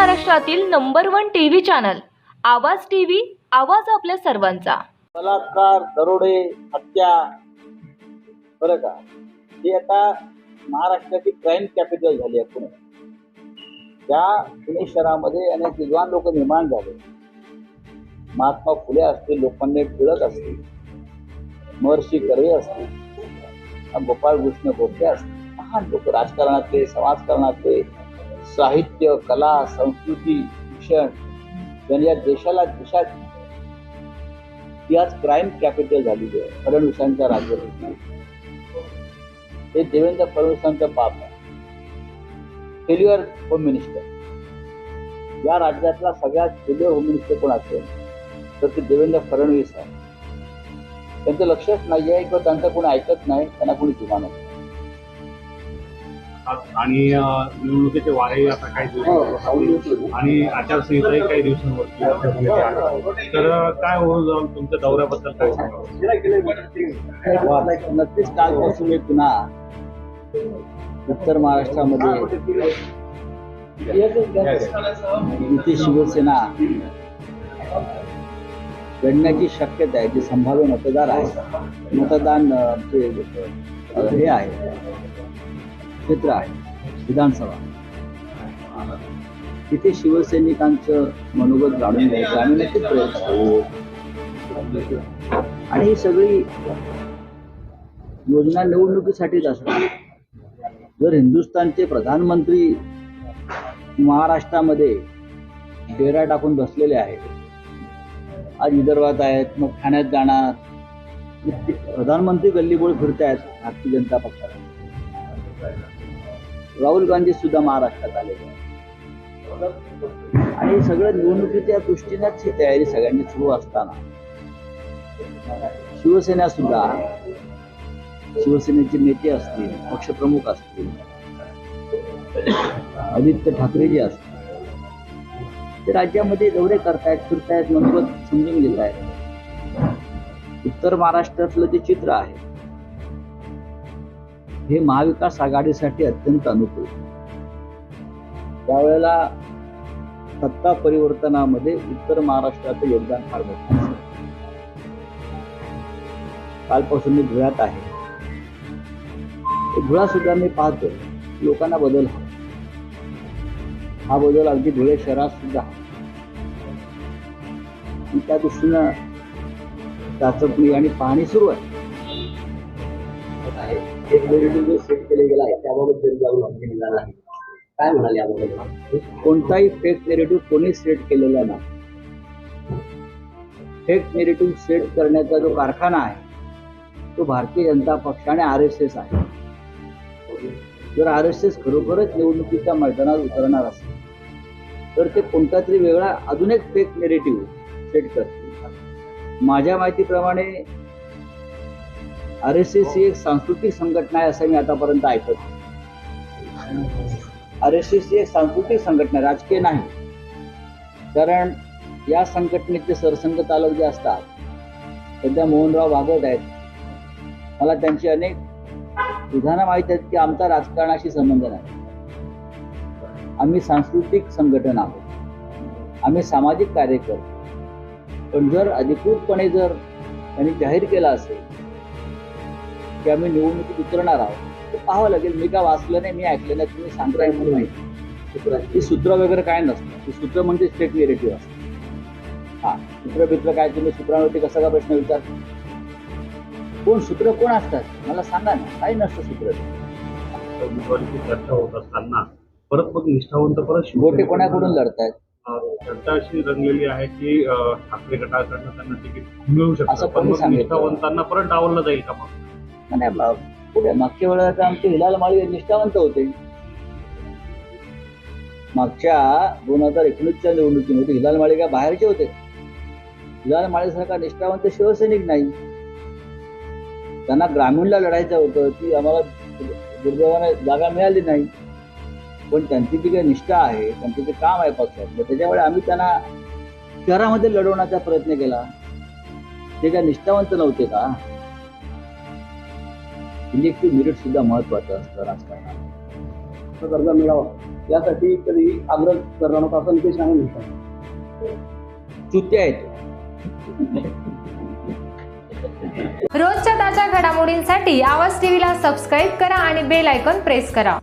महाराष्ट्रातील number one TV channel Awaaz TV Awaaz आपल्या सर्वांचा. बलात्कार दरोडे हत्या बरं का? हे आता महाराष्ट्राची क्राईम कॅपिटल झाली आहे पुणे. त्या पुणे शहरामध्ये अनेक विद्वान लोक निर्माण झाले. महात्मा फुले असतील लोकमान्य टिळक असतील महर्षी कर्वे असतील गोपाळ कृष्ण गोखले असतील महान लोक राजकारणातले समाजकारणातले साहित्य कला संस्कृती शिक्षण यांनी या देशाला देशात ती आज क्राईम कॅपिटल झालेली आहे फडणवीसांच्या राज्यात हे देवेंद्र फडणवीसांचं पाप आहे. फेल्युअर होम मिनिस्टर या राज्यातला सगळ्यात फेल्युअर होम मिनिस्टर कोण असेल? तर ते देवेंद्र फडणवीस आहे. त्यांचं लक्षच नाही आहे किंवा त्यांचं कोणी ऐकत नाही त्यांना कोणी जुमानत नाही. आणि निवडणुकीचे वारे आता काही दिवस आणि आचारसंहिताही काही दिवसांवरती आहे. तर काय होऊन जाऊन तुमच्या दौऱ्याबद्दल काय सांगाल? वा, नक्कीच कालपासून मी पुन्हा उत्तर महाराष्ट्रामध्ये युती शिवसेना लढण्याची शक्यता आहे जे संभाव्य मतदार आहे मतदान जे हे आहे. क्षेत्र आहे विधानसभा. तिथे शिवसैनिकांचं मनोगत जाणून घ्यायचं आम्ही नक्कीच प्रयत्न आणि ही सगळी योजना निवडणुकीसाठीच असणार. जर हिंदुस्थानचे प्रधानमंत्री महाराष्ट्रामध्ये डेरा टाकून बसलेले आहेत आज विदर्भात आहेत मग ठाण्यात जाणार प्रधानमंत्री गल्लीबोळ फिरत आहेत भारतीय जनता पक्षाला. राहुल गांधी सुद्धा महाराष्ट्रात आले. आणि सगळं निवडणुकीच्या दृष्टीनेच ही तयारी सगळ्यांनी सुरू असताना. शिवसेना सुद्धा शिवसेनेचे नेते असतील पक्षप्रमुख असतील आदित्य ठाकरे जे असतील ते राज्यामध्ये दौरे करतायत फिरतायत मनोगत समजून घेत आहेत उत्तर महाराष्ट्रातलं जे चित्र आहे हे महाविकास आघाडीसाठी अत्यंत अनुकूल. त्यावेळेला सत्ता परिवर्तनामध्ये उत्तर महाराष्ट्राचं योगदान फार मोठं कालपासून मी धुळ्यात आहे. धुळा सुद्धा मी पाहतो. लोकांना बदल हवा. हा बदल अगदी धुळे शहरात सुद्धा त्या दृष्टीनं चाचपणी आणि पाहणी सुरू आहे. एक नेरेटिव्ह जो सेट केले गेला आहे त्याबाबत जनजागृती माहिती निघाला आहे काय म्हणाले याबाबत कोणताही फेक नेरेटिव्ह कोणी सेट केलेला नाही. फेक नेरेटिव्ह सेट करण्याचा जो कारखाना आहे तो भारतीय जनता पक्ष आणि आर एस एस आहे. जर आर एस एस खरोखरच निवडणुकीच्या मैदानात उतरणार असेल तर ते कोणता तरी वेगळा अजून एक फेक नेरेटिव्ह सेट करतील. माझ्या माहितीप्रमाणे आर एस एस ही एक सांस्कृतिक संघटना आहे असं मी आतापर्यंत ऐकत आर एस एस ही एक सांस्कृतिक संघटना आहे, राजकीय नाही. कारण या संघटनेचे सरसंघचालक जे असतात सध्या मोहनराव भागवत आहेत. मला त्यांची अनेक विधानं माहीत आहेत की आमचा राजकारणाशी संबंध नाही. आम्ही सांस्कृतिक संघटन आहोत. आम्ही सामाजिक कार्य करतो पण जर अधिकृतपणे जर त्यांनी जाहीर केलं असेल की आम्ही निवडणुकीत उतरणार आहोत. तर पाहावं लागेल मी का वाचलं नाही मी ऐकलं नाही तुम्ही सांगताय म्हणून माहिती ही सूत्र वगैरे काय नसतं. ही सूत्र म्हणजे स्टेट निरेटिव्ह असतं. हा सूत्र बित्र काय तुम्ही सूत्रावरती कसा का प्रश्न विचार कोण सूत्र कोण असतात? मला सांगा ना काही नसतं सूत्र. उमेदवारीची चर्चा होत असताना परत मग निष्ठावंत परत गोटे कोणाकडून लढतायत? चर्चा अशी रंगलेली आहे की ठाकरे गटाकडनं त्यांना तिकीट मिळू असं शकतं पण? निष्ठावंतांना परत डावललं जाईल का मग? नाही बा- पुढे मागच्या वेळेला तर आमचे हिलाल माळी निष्ठावंत होते. मागच्या दोन हजार एकोणीसच्या निवडणुकीमध्ये हिलाल माळी काय बाहेरचे होते? हिलाल माळीसारखा निष्ठावंत शिवसैनिक नाही. त्यांना ग्रामीणला लढायचं होतं की आम्हाला दुर्दैवाने जागा मिळाली नाही. पण त्यांची जी काही निष्ठा आहे त्यांचं जे काम आहे पक्षातलं त्याच्यामुळे आम्ही त्यांना शहरामध्ये लढवण्याचा प्रयत्न केला. ते काय निष्ठावंत नव्हते का? इलेक्टिव्ह मेरिट सुद्धा महत्वाचं असतं राजकारणात. दर्जा मिळावा. यासाठी कधी आग्रह करणार होता असं नितेश राणे म्हणतात. चुत्या आहेत. रोजच्या ताज्या घडामोडींसाठी आवाज टीव्हीला सबस्क्राईब करा आणि बेल आयकॉन प्रेस करा.